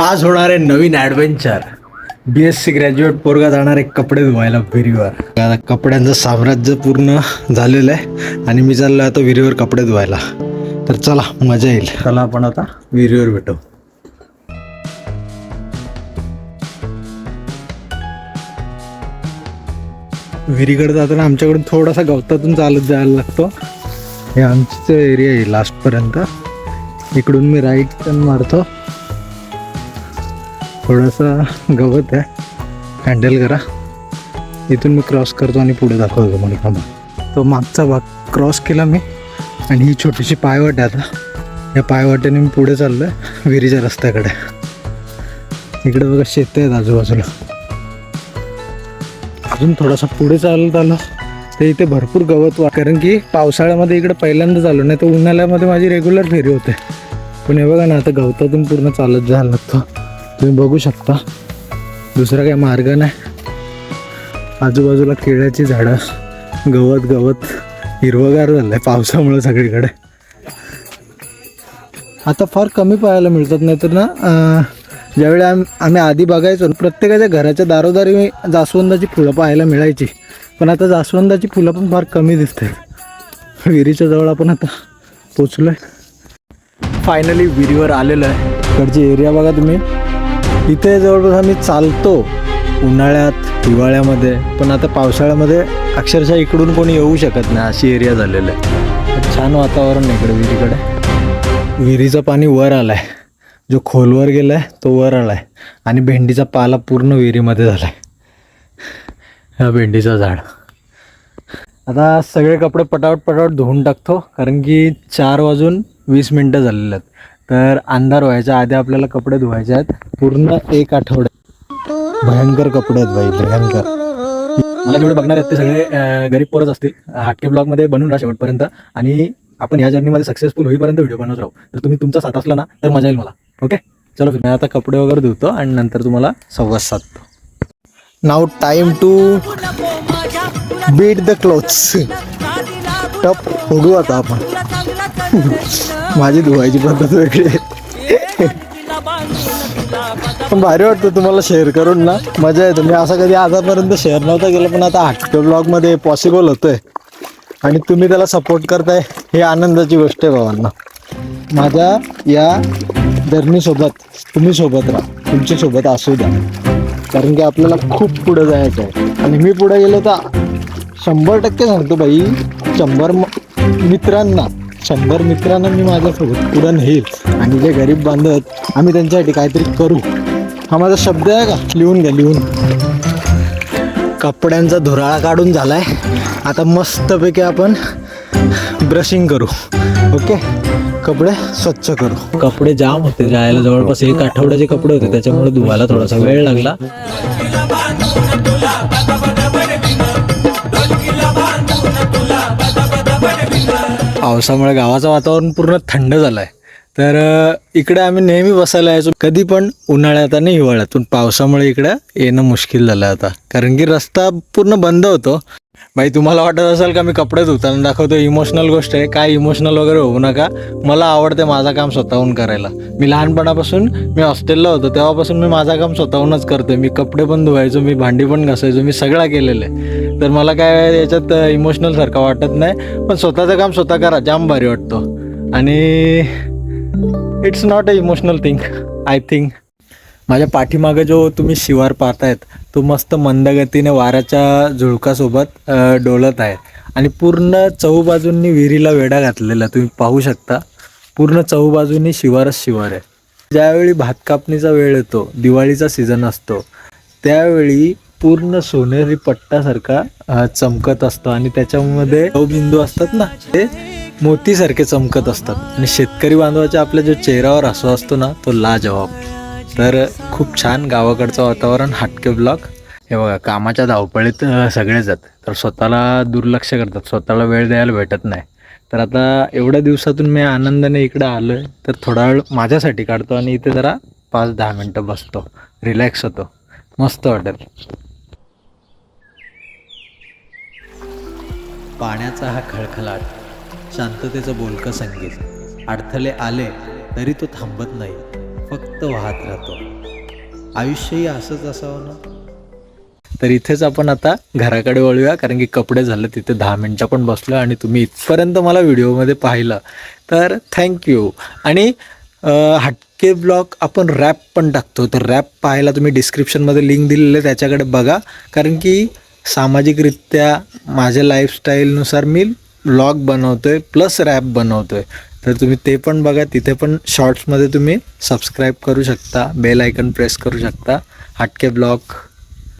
आज होणार आहे नवीन adventure B S C graduate पोरगा जाणार आहे कपडे धुवायला विहिरीवर. आता कपड्यांचं साम्राज्य पूर्ण झालेलं आहे आणि मी चाललो आता विहिरीवर कपडे धुवायला. तर चला मजा येईल. चला आपण आता विहिरीवर भेटू. विहिरीकडे जाताना आमच्याकडून थोडासा गवतातून चालत जायला लागतो. हे आमचीच एरिया आहे लास्टपर्यंत इकडून मी राईट टर्न मारतो. थोडासा गवत आहे. हँडल करा. इथून मी क्रॉस करतो आणि पुढे दाखवतो तुम्हाला. थांबा. तो मागचा भाग क्रॉस केला मी आणि ही छोटीशी पायवाट आहे आता. या पायवाटेने मी पुढे चाललो आहे विहिरीच्या रस्त्याकडे. इकडे बघा शेत आहेत आजूबाजूला. अजून थोडासा पुढे चालत आलो. तर इथे भरपूर गवत वा कारण की पावसाळ्यामध्ये इकडे पहिल्यांदाच आलो नाही तर उन्हाळ्यामध्ये माझी रेग्युलर फेरी होते. पण हे बघा ना आता गवतातून पूर्ण चालत जायला लागतो. तुम्ही बघू शकता. दुसरा काही मार्ग नाही. आजूबाजूला केळ्याची झाडं गवत गवत हिरवगार झालं आहे पावसामुळे सगळीकडे. आता फार कमी पाहायला मिळतात नाहीतर ना ज्यावेळी आम आम्ही आधी बघायचो प्रत्येकाच्या घराच्या दारोदारी जास्वंदाची फुलं पाहायला मिळायची. पण आता जास्वंदाची फुलं पण फार कमी दिसतात. विहिरीच्या जवळ आपण आता पोचलो आहे फायनली विहिरीवर आलेलो आहे. इकडची एरिया बघा तुम्ही. इथे जवळपास आम्ही चालतो उन्हाळ्यात हिवाळ्यामध्ये पण आता पावसाळ्यामध्ये अक्षरशः इकडून कोणी येऊ शकत नाही अशी एरिया झालेलं आहे. छान वातावरण आहे इकडे विहिरीकडे. विहिरीचं पाणी वर आलाय. जो खोलवर गेलाय तो वर आलाय. आणि भेंडीचा पाला पूर्ण विहिरीमध्ये झालाय. हा भेंडीचं झाड. आता सगळे कपडे पटावट पटावट धुवून टाकतो कारण की चार वाजून वीस मिनटं झालेले आहेत. तर अंधार व्हायच्या आधी आपल्याला कपडे धुवायचे आहेत. पूर्ण एक आठवड्यात भयंकर कपडे आहेत भाई भयंकर. मला जेवढे बघणार आहेत ते सगळे गरीब पोरच असतील. हाटके ब्लॉगमध्ये बनून राहा शेवटपर्यंत. आणि आपण ह्या जर्नीमध्ये सक्सेसफुल होईपर्यंत व्हिडिओ बनवत राहू. तर तुम्ही तुमचा साथ असला ना तर मजा येईल मला. ओके चलो फिर मी आता कपडे वगैरे धुतो आणि नंतर तुम्हाला संवाद साधतो. नाव time to beat the clothes टप फोडू आता आपण. माझी धुवायची पद्धत वेगळी आहे. पण भारी वाटतं तुम्हाला शेअर करून ना. मजा येते. मी असं कधी आतापर्यंत शेअर नव्हता केलं पण आता आठव्या ब्लॉगमध्ये पॉसिबल होतंय. आणि तुम्ही त्याला सपोर्ट करताय हे आनंदाची गोष्ट आहे भावांना. माझ्या या जर्नीसोबत तुम्ही सोबत राहा. तुमच्यासोबत असू द्या. कारण की आपल्याला खूप पुढे जायचं आहे. आणि मी पुढे गेलो तर शंभर टक्के सांगतो बाई शंभर म- मित्रांना शंभर मित्रांना मी माझ्यासोबत पुढे नेईल आणि जे गरीब बांधत आहेत आम्ही त्यांच्यासाठी काहीतरी करू. हा माझा शब्द आहे का? लिहून घ्या लिहून. कपड्यांचा धुराळा काढून झाला आहे आता मस्तपैकी आपण ब्रशिंग करू. ओके कपडे स्वच्छ करू. कपडे जाम होते जायला जवळपास एक आठवड्याचे कपडे होते त्याच्यामुळे धुवायला थोडासा वेळ लागला. पावसामुळे गावाचं वातावरण पूर्ण थंड झालं आहे तर इकडे आम्ही नेहमी बसायला यायचो. कधी पण उन्हाळ्यात आणि हिवाळ्यात पण पावसामुळे इकडे येणं मुश्किल झालं आता. कारण की रस्ता पूर्ण बंद होतो. भाई तुम्हाला वाटत असेल का मी कपडे धुताना दाखवतो इमोशनल गोष्ट आहे. काय इमोशनल वगैरे होऊ नका. मला आवडते माझं काम स्वतःहून करायला. मी लहानपणापासून मी हॉस्टेलला होतो. तेव्हापासून मी माझं काम स्वतःहूनच करतोय. मी कपडे पण धुवायचो मी भांडी पण घासायचो मी सगळं केलेलं आहे. तर मला काय याच्यात इमोशनल सारखं वाटत नाही. पण स्वतःचं काम स्वतः करा जाम भारी वाटतो. आणि it's not a emotional thing I think माझ्या पाठीमागे जो तुम्ही शिवार पाहतायत तो मस्त मंदगतीने वाऱ्याच्या झुळकासोबत डोलत आहे. आणि पूर्ण चहूबाजूंनी विहिरीला वेढा घातलेला तुम्ही पाहू शकता. पूर्ण चहूबाजूंनी शिवारच शिवार आहे. ज्यावेळी भात कापणीचा वेळ येतो दिवाळीचा सीझन असतो त्यावेळी पूर्ण सोनेरी पट्टासारखा चमकत असतो. आणि त्याच्यामध्ये बिंदू असतात ना ते मोतीसारखे चमकत असतात. आणि शेतकरी बांधवाच्या आपल्या जो चेहऱ्यावर हसू असतो ना तो लाजवाब. तर खूप छान गावाकडचं वातावरण हटके ब्लॉक. हे बघा कामाच्या धावपळीत सगळे सगळेच तर स्वतःला दुर्लक्ष करतात. स्वतःला वेळ द्यायला भेटत नाही. तर आता एवढ्या दिवसातून मी आनंदाने इकडे आलो आहे तर थोडा वेळ माझ्यासाठी काढतो आणि इथे जरा पाच दहा मिनटं बसतो. रिलॅक्स होतो. मस्त वाटेल. पाण्याचा हा खळखळाट शांततेचं बोलकं संगीत. अडथळे आले तरी तो थांबत नाही फक्त वाहत राहतो. आयुष्यही असंच असावं ना? तर इथेच आपण आता घराकडे वळूया कारण की कपडे झाले तिथे दहा मिनटं पण बसलो आणि तुम्ही इथपर्यंत मला व्हिडिओमध्ये पाहिलं. तर थँक्यू आणि हटके ब्लॉग आपण रॅप पण टाकतो. तर रॅप पाहायला तुम्ही डिस्क्रिप्शनमध्ये लिंक दिलेलं त्याच्याकडे बघा. कारण की सामाजिकरित्या माझ्या लाईफस्टाईलनुसार मी ब्लॉग बनवतो आहे प्लस रॅप बनवतो आहे तर तुम्ही ते पण बघा तिथे पण शॉर्ट्समध्ये तुम्ही सबस्क्राईब करू शकता बेल आयकन प्रेस करू शकता. हटके ब्लॉग